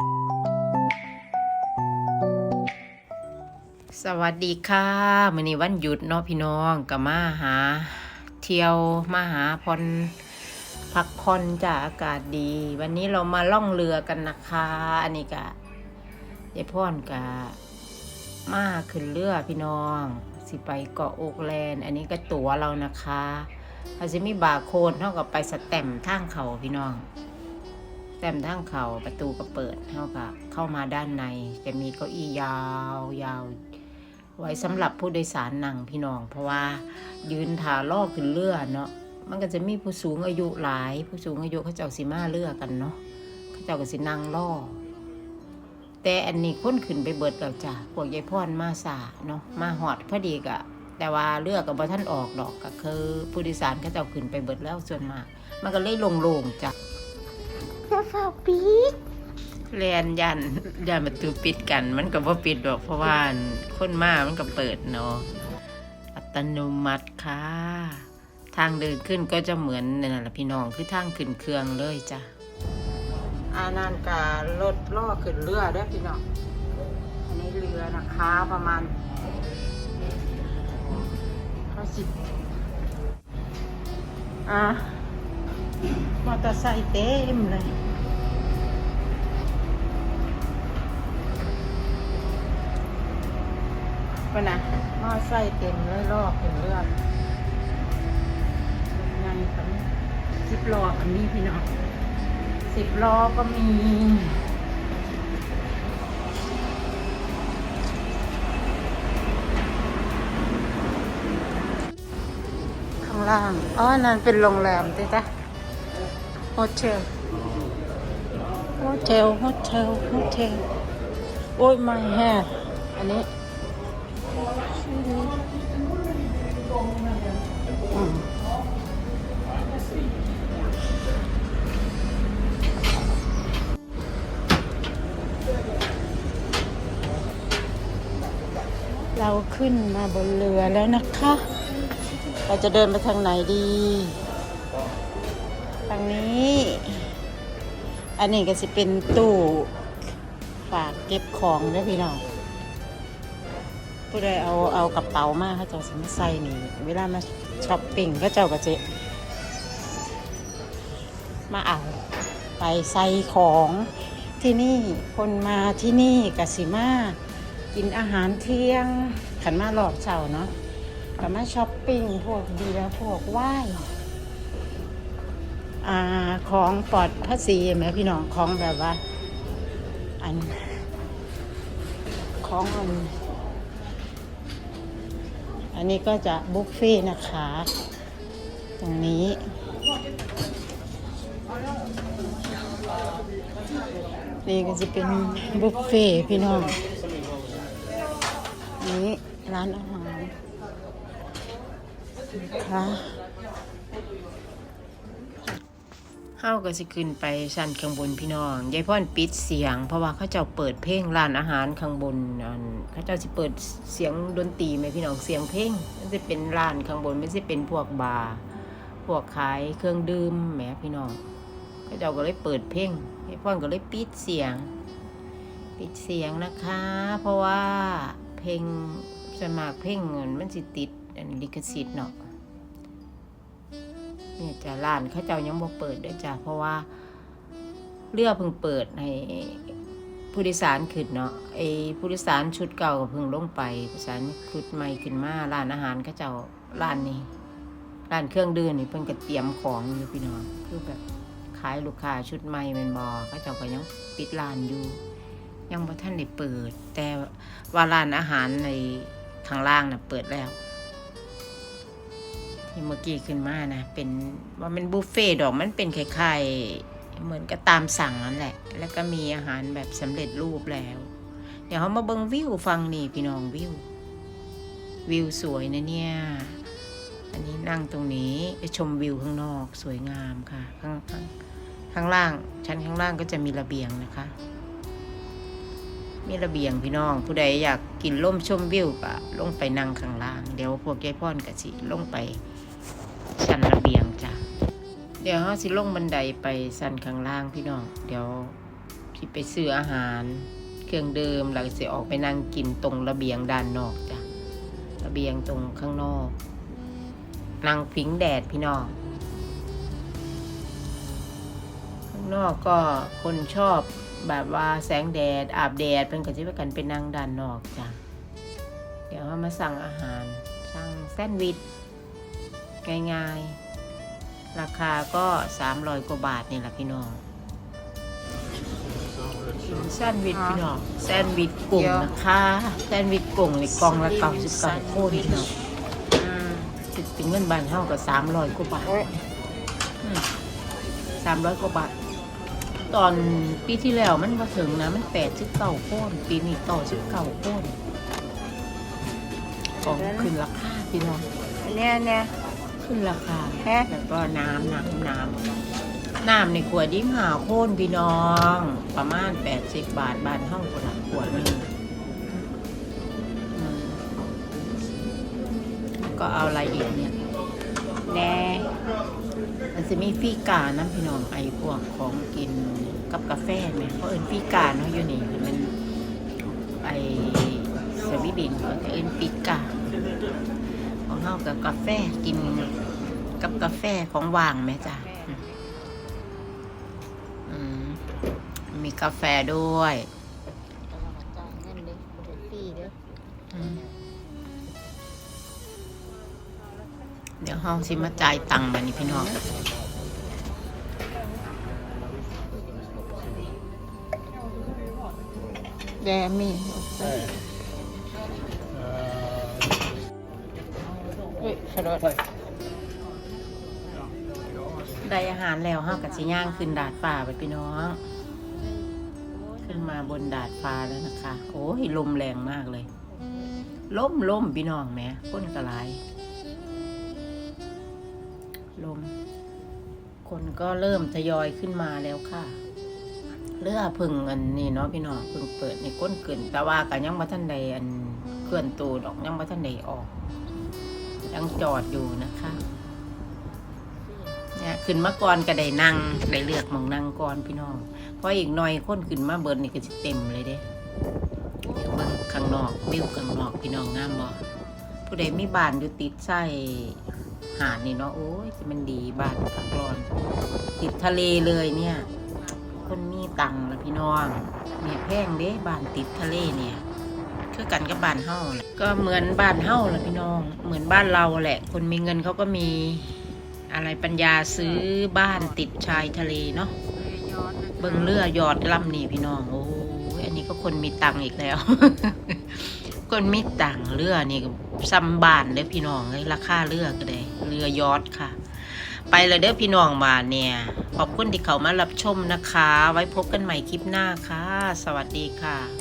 สวัสดีค่ะมื้อนี้วันหยุดเนาะพี่น้องก็มาหา เที่ยวมาหาพรพักผ่อนจากอากาศดี วันนี้เรามาล่องเรือกันนะคะ อันนี้ก็ยายพ่อนก็มาขึ้นเรือพี่น้อง สิไปเกาะโอกแลนอันนี้ก็ตั๋วเรานะคะเขาจะมีบาร์โค้ดเท่ากับไปสแตมป์ทางเขาพี่น้อง แต้มทางเขาประตูก็เปิดเท่ากับเข้ามาด้านใน จะมีเก้าอี้ยาวยาวไว้สำหรับผู้โดยสารนั่งพี่น้อง เพราะว่ายืนถาล่อขึ้นเรือเนาะมันก็จะมีผู้สูงอายุหลาย ผู้สูงอายุเขาเจ้าสิมาเรือกันเนาะเขาเจ้าก็สินั่งล่อ แต่อันนี้คนขึ้นไปเบิดแล้วจ้ะพวกยายพรมาสาเนาะมาหอดพอดีกะแต่ว่าเรือกับบ่ท่านออกดอกก็คือผู้โดยสารเขาเจ้าขึ้นไปเบิดแล้วส่วนมาก มันก็เลยโล่งๆจ้ะ ฝากปีกเรียนยันยันประตูปิดกัน มันก็บ่ปิดดอกเพราะว่าคนมามันก็เปิดเนาะอัตโนมัติค่ะ ทางเดินขึ้นก็จะเหมือนนั่นแหละพี่น้องคือทางขึ้นเครื่องเลยจ้ะอานันการรถล่อขึ้นเรือได้พี่น้องอันนี้เรือนะคะประมาณห้าสิบอะมอเตอร์ไซค์เต็มเลย ปะนะหม้อไส้เต็มเลยรอบเป็นเลือดไงครับสิบล้ออันนี้พี่น้องสิบล้อก็มีข้างล่าง อ๋อ นั่นเป็นโรงแรมติจ้ะโฮเทลโฮเทลโฮเทลโฮเทลโอ้ยไม่แฮอันนี้ เราขึ้นมาบนเรือแล้วนะคะ เราจะเดินไปทางไหนดี ทางนี้ อันนี้ก็จะเป็นตู้ฝากเก็บของเด้พี่น้อง ผู้ใดเอาเอากระเป๋ามาเขาเจ้าสิมาใส่นี่ เวลามาช้อปปิ้งเขาเจ้าก็จะมาเอาไปใส่ของที่นี่คนมาที่นี่กสิมากินอาหารเที่ยงขันมาหลอดเช้าเนาะก็มาช้อปปิ้งพวกเบียร์พวกไวน์อ่าของปลอดภาษีไหมพี่น้องของแบบว่า อัน ของอัน อันนี้ก็จะบุฟเฟ่ต์นะคะ ตรงนี้ นี่ก็จะเป็นบุฟเฟ่ต์พี่น้องนี้ร้านอาหารนะคะ เฮาก็สิขึ้นไปชั้นข้างบนพี่น้องยายพ่อนปิดเสียง เพราะว่าเขาเจ้าเปิดเพลงร้านอาหารข้างบนอันเขาเจ้าสิเปิดเสียงดนตรีไหมพี่น้องเสียงเพลงมันจะเป็นร้านข้างบนไมันจะเป็นพวกบาร์พวกขายเครื่องดื่มแหมพี่น้องเขาเจ้าก็เลยเปิดเพลงยายพ่อนก็เลยปิดเสียง ปิดเสียงนะคะ เพราะว่าเพลงสวนมากเพลงมันสิติดอันลิขสิทธิ์เนาะ เนี่ยจ้ะร้านเขาเจ้ายังบ่เปิดเด้อจ้ะเพราะว่าเรือเพิ่งเปิดให้ผู้โดยสารขึ้นเนาะไอ้ผู้โดยสารชุดเก่าก็เพิ่งลงไปผู้โดยสารชุดใหม่ขึ้นมาร้านอาหารเขาเจ้าร้านนี้ร้านเครื่องดื่มนี่เพิ่นก็เตรียมของอยู่พี่น้องคือแบบขายลูกค้าชุดใหม่แม่นบ่เขาเจ้าก็ยังปิดร้านอยู่ ยังบ่ทันได้เปิด แต่ว่าร้านอาหารในข้างล่างน่ะเปิดแล้ว ที่เมื่อกี้ขึ้นมานะเป็นว่ามันบุฟเฟ่ต์ดอกมันเป็นคล้ายๆเหมือนกับตามสั่งนั่นแหละ แล้วก็มีอาหารแบบสำเร็จรูปแล้ว เดี๋ยวเขามาเบิงวิวฟังนี่พี่น้องวิว วิวสวยนะเนี่ย อันนี้นั่งตรงนี้ไปชมวิวข้างนอกสวยงามค่ะ ข้างข้างข้างล่างชั้นข้างล่างก็จะมีระเบียงนะคะ มีระเบียงพี่น้อง ผู้ใดอยากกินล่มชมวิวก็ลงไปนั่งข้างล่าง เดี๋ยวพวกยายพ่อนก็สิลงไป ชั้นระเบียงจ้ะ เดี๋ยวเขาสิลงบันไดไปชั้นข้างล่างพี่น้อง เดี๋ยวที่ไปซื้ออาหาร เครื่องดื่มแล้วสิออกไปนั่งกินตรงระเบียงด้านนอกจ้ะ ระเบียงตรงข้างนอกนั่งพิงแดดพี่น้อง ข้างนอกก็คนชอบแบบว่าแสงแดดอาบแดดเป็นก็จะไปกันไปนั่งด้านนอกจ้ะ เดี๋ยวเรามาสั่งอาหารสั่งแซนด์วิช ง่ายๆ ราคาก็ 300 กว่าบาทนี่แหละพี่น้องกินแซนด์วิชพี่น้องแซนด์วิชกุ้งนะคะแซนด์วิชกุ้งนี่กล่องละ99โคนพี่น้องคิดเป็นเงินบานเท่ากับ300กว่าบาทสามร้อยกว่าบาท ตอนปีที่แล้วมันมาถึงนะ มันแปดสิบเก้าโคนปีนี้ต่อสิบเก้าโคนของขึ้นราคาพี่น้องอันเนี้ยเนี่ย ขึ้นราคาฮะ แล้วก็น้ำน้ำน้ำน้ำในขวดยิ่งหาโค่นพี่น้อง ประมาณแปดสิบบาทบานห้องคนละขวดหนึงอืมก็เอาอะไรอีกเนี่ย แน่มันจะมีฟีกาน้ำพี่น้องไอ้พวกของกินกับกาแฟไหมเพราะเอิญฟีกาเนาะอยู่นี่มันไอ้สวีเดนก็จะเอิญฟีกาของ เฮากับกาแฟกินกับกาแฟของว่างไหมจ้ะอืมอืมมีกาแฟด้วยจ่ายเงินเลยบ่ได้ฟรีเด้ออืมเดี๋ยวเฮาสิมาจ่ายตังค์มานี่พี่น้องแดมี เฮ้ยได้อาหารแล้วเฮากับสิย่างขึ้นดาดฟ้าไปพี่น้อง ขึ้นมาบนดาดฟ้าแล้วนะคะ โอ้ยลมแรงมากเลยล่มล่มพี่น้องแม่คนกระไรลม คนก็เริ่มทยอยขึ้นมาแล้วค่ะเรือพึ่งอันนี้เนาะพี่น้องพึ่งเปิดในก้นเกินแต่ว่าก็ยังบ่ทันใดอันเคลื่นตัวดอกยังบ่ทันใดออก ยังจอดอยู่นะคะเนี่ยขึ้นมาก่อนก็ได้นั่งได้เลือกหมองนั่งก่อนพี่น้องเพราะอีกหน่อยคนขึ้นมาเบิดนี่ก็จะเต็มเลยเด้เดี๋ยวเบิ่งข้างนอกวิวข้างนอกพี่น้องงามบ่ผู้ใดมีบ้านอยู่ติดใส่หาดนี่เนาะโอ้ยจะมันดีบ้านพักร้อนติดทะเลเลยเนี่ย คนมีตังค์ละพี่น้องเนี่ยแพงเด้บ้านติดทะเลเนี่ย คือกันกับบ้านเฮาแหละก็เหมือนบ้านเฮาแหละพี่น้อง เหมือนบ้านเราแหละ คนมีเงินเขาก็มีอะไรปัญญาซื้อบ้านติดชายทะเลเนาะย้อนนะเบิ่งเรือยอดลำนี่พี่น้องโอ้ยอันนี้ก็คนมีตังค์อีกแล้ว คนมีตังค์เรือนี่ซ้ำบ้านเด้อพี่น้องเลยราคาเรือก็ได้เรือยอดค่ะ ไปเลยเด้อพี่น้องมาเนี่ย ขอบคุณที่เขามารับชมนะคะ ไว้พบกันใหม่คลิปหน้าค่ะ สวัสดีค่ะ